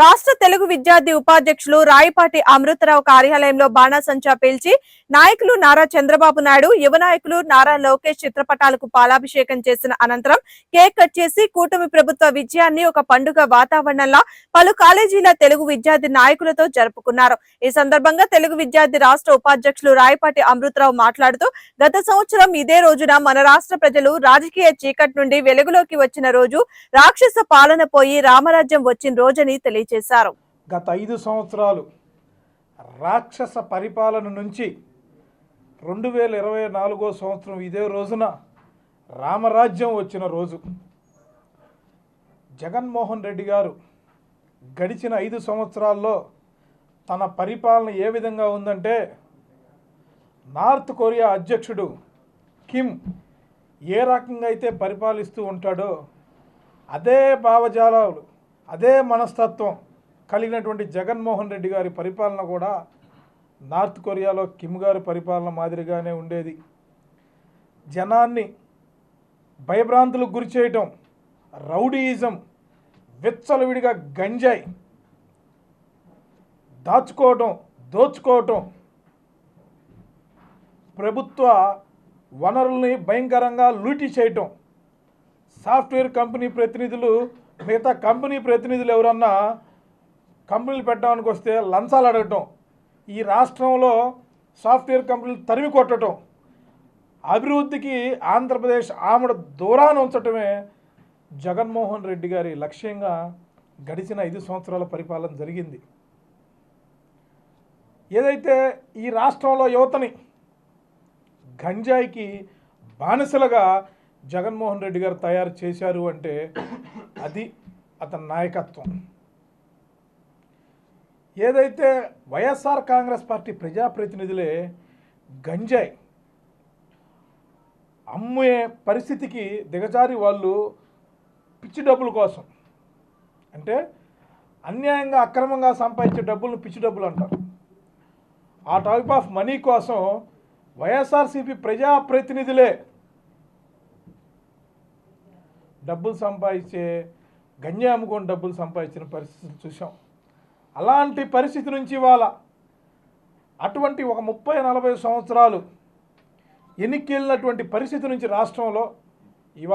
రాష్ట్ర తెలుగు విద్యార్థి ఉపాధ్యక్షులు రాయపాటి అమృతరావు కార్యాలయంలో బాణాసంచా పేల్చి నాయకులు నారా చంద్రబాబు నాయుడు యువ నాయకులు నారా లోకేష్ చిత్రపటాలకు పాలాభిషేకం చేసిన అనంతరం కేక్ కట్ చేసి కూటమి ప్రభుత్వ విజయాన్ని ఒక పండుగ వాతావరణంలో పలు కాలేజీల తెలుగు విద్యార్థి నాయకులతో జరుపుకున్నారు. ఈ సందర్భంగా తెలుగు విద్యార్థి రాష్ట్ర ఉపాధ్యక్షులు రాయపాటి అమృతరావు మాట్లాడుతూ గత సంవత్సరం ఇదే రోజున మన రాష్ట్ర ప్రజలు రాజకీయ చీకటి నుండి వెలుగులోకి వచ్చిన రోజు రాక్షస పాలన పోయి రామరాజ్యం వచ్చిన రోజని తెలియజేశారు. చేశారు. గత ఐదు సంవత్సరాలు రాక్షస పరిపాలన నుంచి రెండు వేల ఇరవై నాలుగో సంవత్సరం ఇదే రోజున రామరాజ్యం వచ్చిన రోజు. జగన్మోహన్ రెడ్డి గారు గడిచిన ఐదు సంవత్సరాల్లో తన పరిపాలన ఏ విధంగా ఉందంటే నార్త్ కొరియా అధ్యక్షుడు కిమ్ ఏ రకంగా అయితే పరిపాలిస్తూ ఉంటాడో అదే భావజాలాలు అదే మనస్తత్వం కలిగినటువంటి జగన్మోహన్ రెడ్డి గారి పరిపాలన కూడా నార్త్ కొరియాలో కిమ్ గారి పరిపాలన మాదిరిగానే ఉండేది. జనాన్ని భయభ్రాంతులకు గురి చేయటం రౌడీయిజం విచ్చలవిడిగా గంజాయి దాచుకోవటం దోచుకోవటం ప్రభుత్వ వనరుల్ని భయంకరంగా లూటీ చేయటం సాఫ్ట్వేర్ కంపెనీ ప్రతినిధులు మిగతా కంపెనీ ప్రతినిధులు ఎవరన్నా కంపెనీలు పెట్టడానికి వస్తే లంచాలు అడగటం ఈ రాష్ట్రంలో సాఫ్ట్వేర్ కంపెనీలు తరిమి కొట్టడం అభివృద్ధికి ఆంధ్రప్రదేశ్ ఆమెడ దూరాన ఉంచటమే జగన్మోహన్ రెడ్డి గారి లక్ష్యంగా గడిచిన ఐదు సంవత్సరాల పరిపాలన జరిగింది. ఏదైతే ఈ రాష్ట్రంలో యువతని గంజాయికి బానిసలుగా జగన్మోహన్ రెడ్డి గారు తయారు చేశారు అంటే అది అతని నాయకత్వం. ఏదైతే వైఎస్ఆర్ కాంగ్రెస్ పార్టీ ప్రజాప్రతినిధులే గంజాయి అమ్మే పరిస్థితికి దిగజారి వాళ్ళు పిచ్చి డబ్బుల కోసం. అంటే అన్యాయంగా అక్రమంగా సంపాదించే డబ్బులను పిచ్చి డబ్బులు అంటారు. ఆ టైప్ ఆఫ్ మనీ కోసం వైఎస్ఆర్సీపీ ప్రజాప్రతినిధులే డబ్బులు సంపాదించే గంజా అమ్ముకొని డబ్బులు సంపాదించిన పరిస్థితులు చూసాం అలాంటి పరిస్థితి నుంచి ఇవాళ అటువంటి ఒక ముప్పై నలభై సంవత్సరాలు ఎన్నికెళ్ళినటువంటి పరిస్థితి నుంచి రాష్ట్రంలో